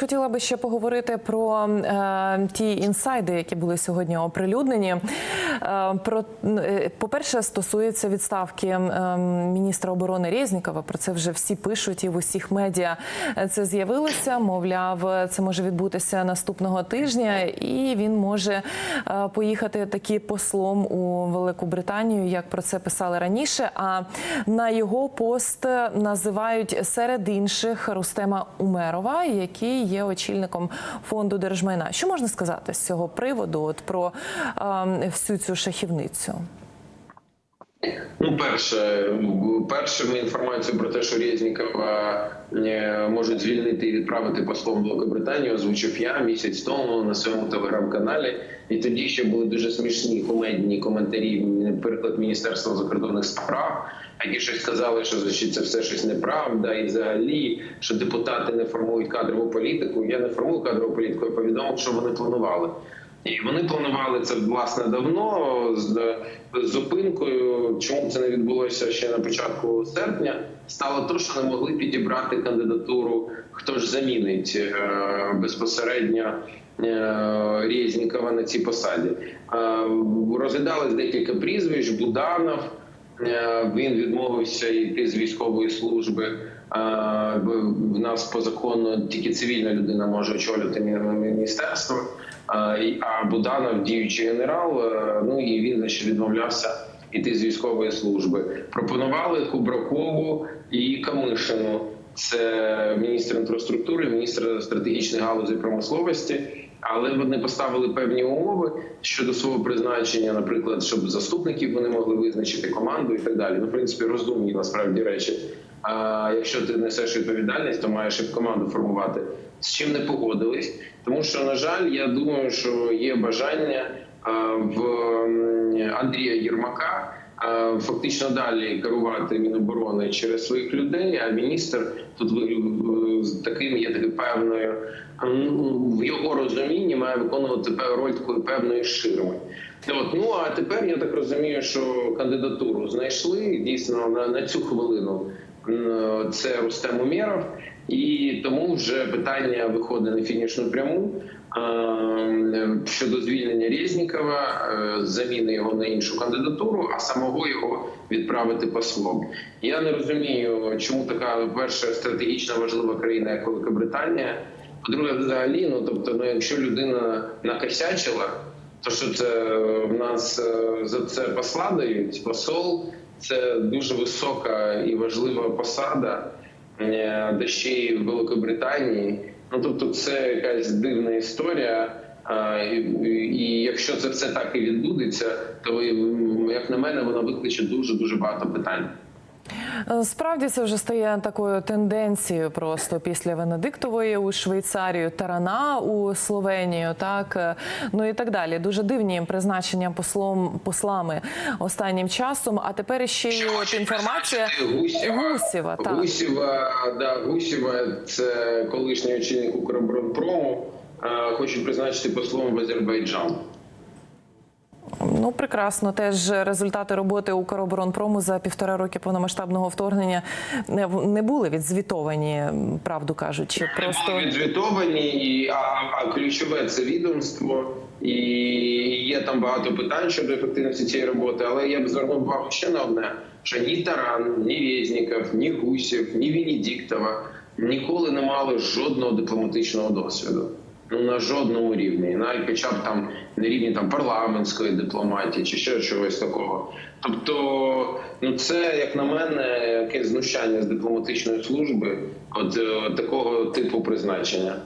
Хотіла би ще поговорити про е, ті інсайди, які були сьогодні оприлюднені. Е, про е, по-перше, стосується відставки е, міністра оборони Резнікова. Про це вже всі пишуть і в усіх медіа це з'явилося. Мовляв, це може відбутися наступного тижня, і він може е, поїхати таки послом у Велику Британію, як про це писали раніше. А на його пост називають серед інших Рустема Умерова, який є очільником фонду держмайна. Що можна сказати з цього приводу? От про е, всю цю шахівницю? Ну, перше, першим інформацію про те, що Резнікова е, можуть звільнити і відправити послом в Великобританію, озвучив я місяць тому на своєму телеграм-каналі. І тоді ще були дуже смішні кумедні коментарі. Приклад Міністерства закордонних справ, які щось сказали, що це все щось неправда, і взагалі, що депутати не формують кадрову політику. Я не формую кадрову політику. Я повідомив, що вони планували. І вони планували це власне давно з зупинкою. Чому це не відбулося ще на початку серпня? Стало те, що не могли підібрати кандидатуру, хто ж замінить е, безпосередньо е, Резнікова на цій посаді. Е, Розглядалось декілька прізвищ. Буданов е, він відмовився йти з військової служби. Е, В нас по закону тільки цивільна людина може очолювати міністерство. А а Буданов діючий генерал. е, Ну і він значить, відмовлявся іти з військової служби. Пропонували Кубракову і Камишину. Це міністр інфраструктури, міністр стратегічної галузі промисловості. Але вони поставили певні умови щодо свого призначення, наприклад, щоб заступників вони могли визначити команду і так далі. Ну, в принципі, розумні насправді речі. А якщо ти несеш відповідальність, то маєш і команду формувати. З чим не погодились, тому що на жаль, я думаю, що є бажання в Андрія Єрмака фактично далі керувати міноборони через своїх людей. А міністр тут таким є такою певною м, в його розумінні має виконувати роль такої певної ширми. От ну а тепер я так розумію, що кандидатуру знайшли дійсно на, на цю хвилину. Це Рустем Умєров. І тому вже питання виходить на фінішну пряму щодо звільнення Резнікова, е, заміни його на іншу кандидатуру, а самого його відправити послом. Я не розумію, чому така перша стратегічно важлива країна, як Великобританія. По-друге, взагалі, ну тобто, ну якщо людина накосячила, то що це в нас е, за це посла дають? Посол це дуже висока і важлива посада й в Великобританії. Ну тобто, це якась дивна історія. І, якщо це все так і відбудеться, то як на мене, вона викличе дуже дуже багато питань. Е, Справді це вже стає такою тенденцією просто після Венедиктової у Швейцарію, Тарана у Словенію, так е, ну і так далі. Дуже дивні призначення послом послами останнім часом. А тепер ще й от інформація Гусєва. Гусєва, так. Гусєва, да, Гусєва це колишній очільник Укроборонпрому. е, Хочуть призначити послом в Азербайджан. Ну прекрасно. Теж результати роботи Укроборонпрому за півтора роки повномасштабного вторгнення не, не були відзвітовані, правду кажучи. Просто Були відзвітовані, а, а ключове це відомство, і є там багато питань щодо ефективності цієї роботи. Але я б звернув увагу ще на одне: що ні Таран, ні Резніков, ні Гусєв, ні Венедіктова ніколи не мали жодного дипломатичного досвіду. Ну на жодному рівні, навіть хоча б там на рівні там парламентської дипломатії чи ще чогось такого. Тобто, ну це як на мене якесь знущання з дипломатичної служби, от е, такого типу призначення.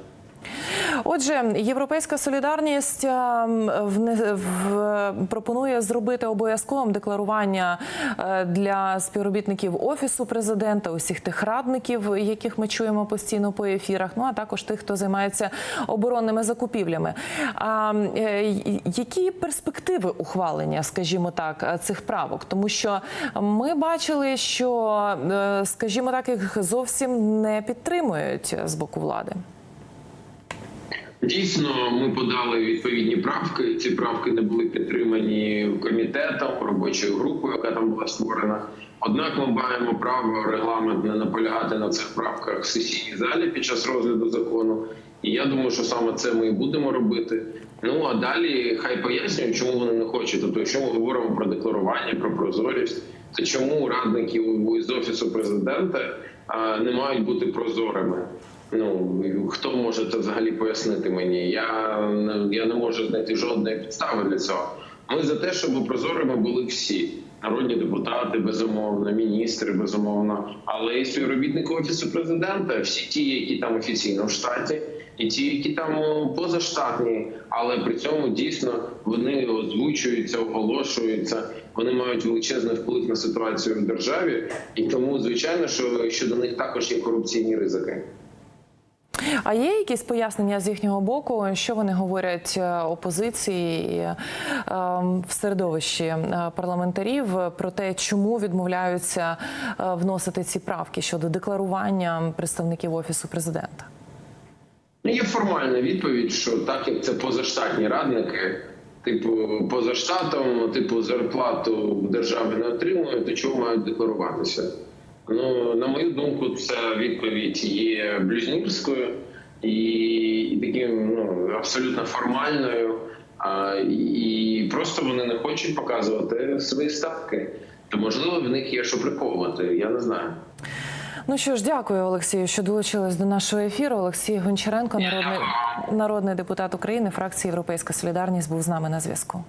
Отже, європейська солідарність ем, пропонує зробити обов'язковим декларування е, для співробітників офісу президента, усіх тих радників, яких ми чуємо постійно по ефірах. Ну а також тих, хто займається оборонними закупівлями. А е, які перспективи ухвалення, скажімо так, цих правок? Тому що ми бачили, що, е, скажімо так, їх зовсім не підтримують з боку влади. Дійсно, ми подали відповідні правки. Ці правки не були підтримані комітетом, робочою групою, яка там була створена. Однак ми маємо право регламент не наполягати на цих правках в сесійній залі під час розгляду закону. І я думаю, що саме це ми і будемо робити. Ну а далі хай пояснюють, чому вони не хочуть. Тобто, якщо ми говоримо про декларування, про прозорість, то чому радники з офісу президента не мають бути прозорими? Ну хто може це взагалі пояснити мені? Я я не можу знайти жодної підстави для цього. Ми за те, щоб прозорими були всі народні депутати, безумовно, міністри, безумовно, але і співробітники офісу президента, всі ті, які там офіційно в штаті, і ті, які там о, позаштатні, але при цьому дійсно вони озвучуються, оголошуються. Вони мають величезний вплив на ситуацію в державі, і тому звичайно, що щодо них також є корупційні ризики. А є якісь пояснення з їхнього боку, що вони говорять е, опозиції е, в середовищі е, парламентарів про те, чому відмовляються вносити ці правки щодо декларування представників офісу президента? Ну, Є формальна відповідь, що так як це позаштатні радники, типу поза штатом, типу зарплату в державі не отримують, то чого мають декларуватися? Ну на мою думку, ця відповідь є блюзнірською і, і таким ну абсолютно формальною. А, і просто вони не хочуть показувати свої ставки. То можливо в них є що приховувати. Я не знаю. Ну що ж, дякую, Олексію, що долучились до нашого ефіру. Олексій Гончаренко, народний, народний депутат України, фракції Європейська Солідарність, був з нами на зв'язку.